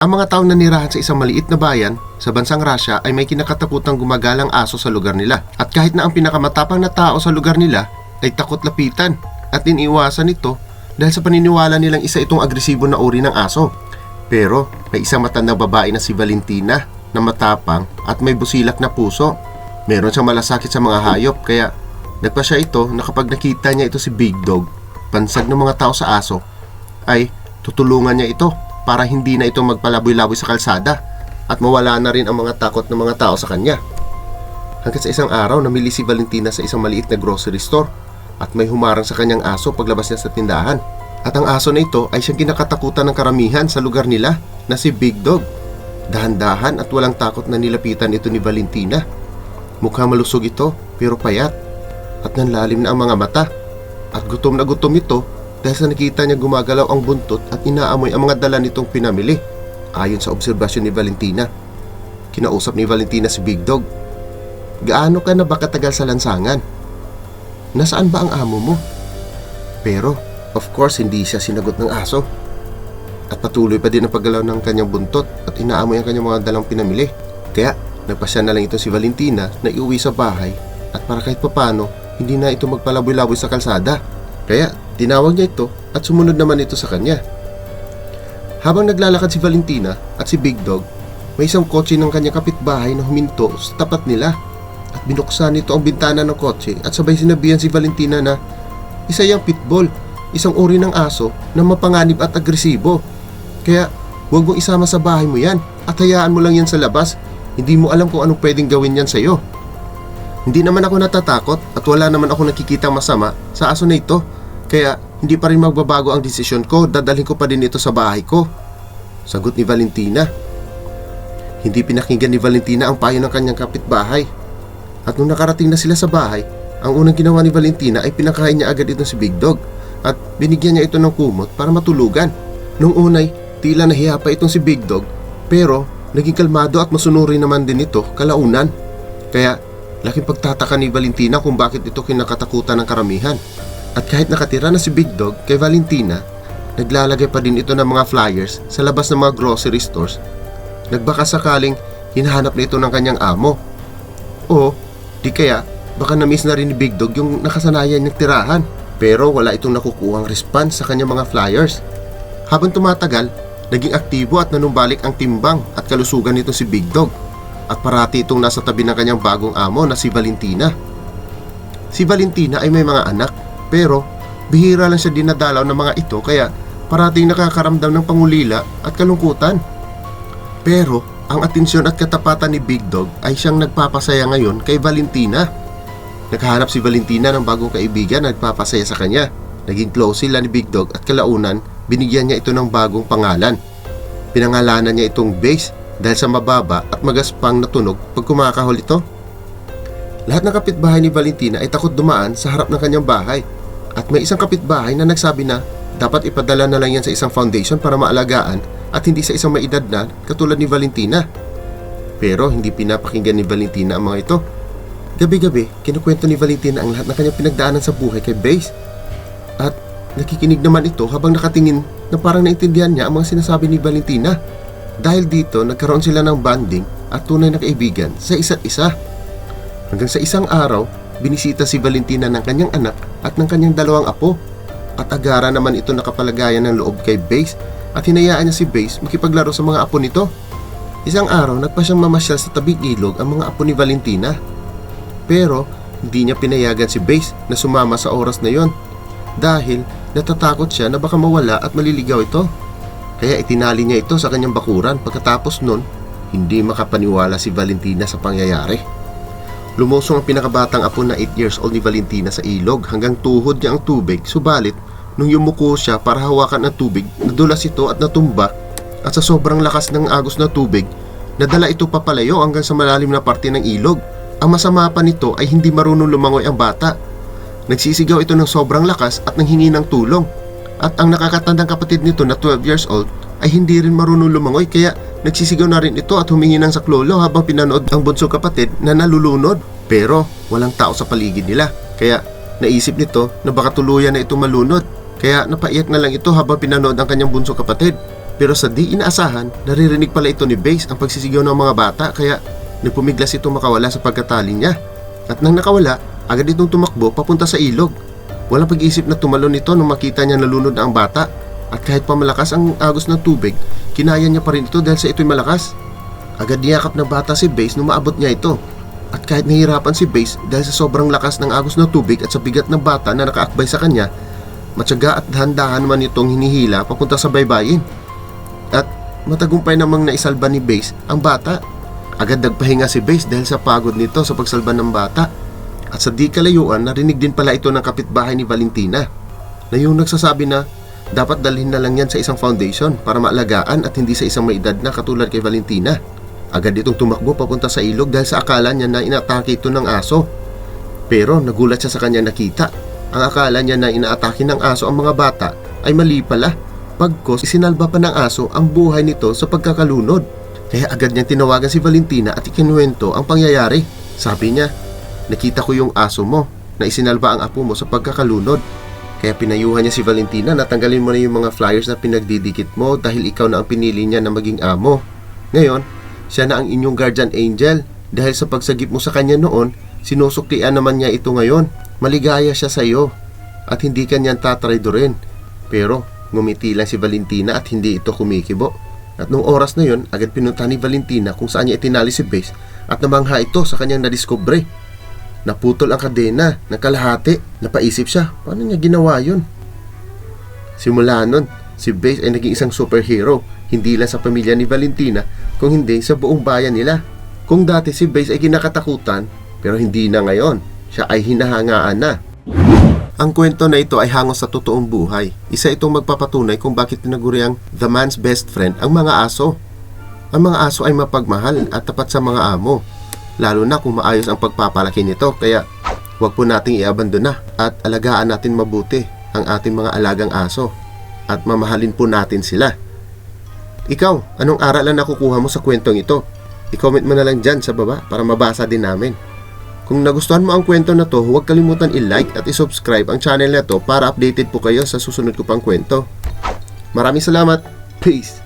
Ang mga taong nanirahan sa isang maliit na bayan sa bansang Russia ay may kinakatakutang gumagalang aso sa lugar nila. At kahit na ang pinakamatapang na tao sa lugar nila ay takot lapitan at iniiwasan ito dahil sa paniniwala nilang isa itong agresibo na uri ng aso. Pero may isang matandang babae na si Valentina na matapang at may busilak na puso. Meron siyang malasakit sa mga hayop kaya nagpa siya ito na kapag nakita niya ito si Big Dog, pansag ng mga tao sa aso, ay tutulungan niya ito para hindi na ito magpalaboy-laboy sa kalsada at mawala na rin ang mga takot ng mga tao sa kanya. Hanggang sa isang araw, namili si Valentina sa isang maliit na grocery store at may humarang sa kanyang aso paglabas niya sa tindahan. At ang aso na ito ay siyang kinakatakutan ng karamihan sa lugar nila na si Big Dog. Dahan-dahan at walang takot na nilapitan ito ni Valentina. Mukha malusog ito pero payat at nanlalim na ang mga mata. At gutom na gutom ito dahil sa nakita niya gumagalaw ang buntot at inaamoy ang mga dala nitong pinamili. Ayon sa obserbasyon ni Valentina. Kinausap ni Valentina si Big Dog. Gaano ka na ba katagal sa lansangan? Nasaan ba ang amo mo? Pero, of course, hindi siya sinagot ng aso. At patuloy pa din ang paggalaw ng kanyang buntot at inaamoy ang kanyang mga dalang pinamili. Kaya, nagpasya na lang ito si Valentina na iuwi sa bahay at para kahit papano, hindi na ito magpalaboy-laboy sa kalsada. Kaya, tinawag niya ito at sumunod naman ito sa kanya. Habang naglalakad si Valentina at si Big Dog, may isang kotse ng kanyang kapitbahay na huminto sa tapat nila at binuksan nito ang bintana ng kotse at sabay sinabihan si Valentina na isa yung pitbull, isang uri ng aso na mapanganib at agresibo. Kaya huwag mong isama sa bahay mo yan at hayaan mo lang yan sa labas. Hindi mo alam kung anong pwedeng gawin yan sa'yo. Hindi naman ako natatakot at wala naman ako nakikita masama sa aso na ito. Kaya hindi pa rin magbabago ang desisyon ko, dadalhin ko pa din ito sa bahay ko. Sagot ni Valentina. Hindi pinakinggan ni Valentina ang payo ng kanyang kapitbahay. At nung nakarating na sila sa bahay, ang unang ginawa ni Valentina ay pinakain niya agad ito si Big Dog at binigyan niya ito ng kumot para matulugan. Nung unay, tila nahiya pa itong si Big Dog pero naging kalmado at masunuri naman din ito kalaunan. Kaya laking pagtataka ni Valentina kung bakit ito kinakatakutan ng karamihan. At kahit nakatira na si Big Dog kay Valentina, naglalagay pa din ito ng mga flyers sa labas ng mga grocery stores. Nagbaka sakaling hinahanap na ito ng kanyang amo. O di kaya baka na-miss na rin ni Big Dog yung nakasanayan niyang tirahan. Pero wala itong nakukuhang response sa kanyang mga flyers. Habang tumatagal, naging aktibo at nanumbalik ang timbang at kalusugan nito si Big Dog. At parati itong nasa tabi ng kanyang bagong amo na si Valentina. Si Valentina ay may mga anak pero bihira lang siya dinadalaw ng mga ito kaya parating nakakaramdam ng pangulila at kalungkutan. Pero ang atensyon at katapatan ni Big Dog ay siyang nagpapasaya ngayon kay Valentina. Nakahanap si Valentina ng bagong kaibigan na nagpapasaya sa kanya. Naging close sila ni Big Dog at kalaunan binigyan niya ito ng bagong pangalan. Pinangalanan niya itong Base dahil sa mababa at magaspang na tunog pag kumakahol ito. Lahat ng kapitbahay ni Valentina ay takot dumaan sa harap ng kanyang bahay at may isang kapitbahay na nagsabi na dapat ipadala na lang yan sa isang foundation para maalagaan at hindi sa isang maedad na katulad ni Valentina. Pero hindi pinapakinggan ni Valentina ang mga ito. Gabi-gabi, kinukwento ni Valentina ang lahat ng kanyang pinagdaanan sa buhay kay Base. At nakikinig naman ito habang nakatingin na parang naintindihan niya ang mga sinasabi ni Valentina. Dahil dito, nagkaroon sila ng bonding at tunay na kaibigan sa isa't isa. Hanggang sa isang araw, binisita si Valentina ng kanyang anak at ng kanyang dalawang apo. At agara naman ito nakapalagayan ng loob kay Base at hinayaan niya si Base makipaglaro sa mga apo nito. Isang araw, nagpa siyang mamasyal sa tabing ilog ang mga apo ni Valentina. Pero, hindi niya pinayagan si Base na sumama sa oras na yon dahil natatakot siya na baka mawala at maliligaw ito. Kaya itinali niya ito sa kanyang bakuran pagkatapos nun, hindi makapaniwala si Valentina sa pangyayari. Lumusong ang pinakabatang apo na 8 years old ni Valentina sa ilog hanggang tuhod niya ang tubig subalit nung yumuko siya para hawakan ang tubig nadulas ito at natumba at sa sobrang lakas ng agos na tubig nadala ito papalayo hanggang sa malalim na parte ng ilog. Ang masama pa nito ay hindi marunong lumangoy ang bata. Nagsisigaw ito ng sobrang lakas at nanghingi ng tulong. At ang nakakatandang kapatid nito na 12 years old ay hindi rin marunong lumangoy kaya nagsisigaw na rin ito at humingi ng saklolo habang pinanood ang bunso kapatid na nalulunod. Pero walang tao sa paligid nila kaya naisip nito na baka tuluyan na ito malunod. Kaya napaiyak na lang ito habang pinanood ang kanyang bunso kapatid. Pero sa di inaasahan, naririnig pala ito ni Base ang pagsisigaw ng mga bata kaya nagpumiglas ito makawala sa pagkatali niya. At nang nakawala, agad itong tumakbo papunta sa ilog. Walang pag-iisip na tumalon ito nung makita niya nalunod na ang bata. At kahit pa malakas ang agos ng tubig, kinaya niya pa rin ito dahil sa ito'y malakas. Agad niyakap ng bata si Base nung maabot niya ito. At kahit nahihirapan si Base dahil sa sobrang lakas ng agos ng tubig at sa bigat ng bata na nakaakbay sa kanya, matyaga at dahan-dahan man itong hinihila papunta sa baybayin. At matagumpay namang naisalba ni Base ang bata. Agad nagpahinga si Base dahil sa pagod nito sa pagsalba ng bata. At sa di kalayuan, narinig din pala ito ng kapitbahay ni Valentina na yung nagsasabi na dapat dalhin na lang yan sa isang foundation para maalagaan at hindi sa isang may edad na katulad kay Valentina. Agad itong tumakbo papunta sa ilog dahil sa akala niya na inatake ito ng aso. Pero nagulat siya sa kanyang nakita. Ang akala niya na inaatake ng aso ang mga bata ay mali pala. Pagkos isinalba pa ng aso ang buhay nito sa pagkakalunod. Kaya agad niyang tinawagan si Valentina at ikinuwento ang pangyayari. Sabi niya, nakita ko yung aso mo na isinalba ang apo mo sa pagkakalunod. Kaya pinayuhan niya si Valentina na tanggalin mo na yung mga flyers na pinagdidikit mo dahil ikaw na ang pinili niya na maging amo. Ngayon, siya na ang inyong guardian angel dahil sa pagsagip mo sa kanya noon, sinusuklian naman niya ito ngayon. Maligaya siya sa iyo at hindi kanyang tatraydorin. Pero ngumiti lang si Valentina at hindi ito kumikibo. At nung oras na yon, agad pinunta ni Valentina kung saan niya itinali si Base at namangha ito sa kanyang nadiskubre. Naputol ang kadena ng kalahati. Napaisip siya, paano niya ginawa yun? Simula nun, si Base ay naging isang superhero, hindi lang sa pamilya ni Valentina, kung hindi sa buong bayan nila. Kung dati si Base ay kinakatakutan, pero hindi na ngayon. Siya ay hinahangaan na. Ang kwento na ito ay hango sa totoong buhay. Isa itong magpapatunay kung bakit tinaguri ang the man's best friend ang mga aso. Ang mga aso ay mapagmahal at tapat sa mga amo. Lalo na kung maayos ang pagpapalaki nito kaya huwag po nating iabandona at alagaan natin mabuti ang ating mga alagang aso at mamahalin po natin sila. Ikaw, anong aral ang nakukuha mo sa kwentong ito? I-comment mo na lang dyan sa baba para mabasa din namin. Kung nagustuhan mo ang kwento na to, huwag kalimutan i-like at i-subscribe ang channel na to para updated po kayo sa susunod ko pang kwento. Maraming salamat. Peace!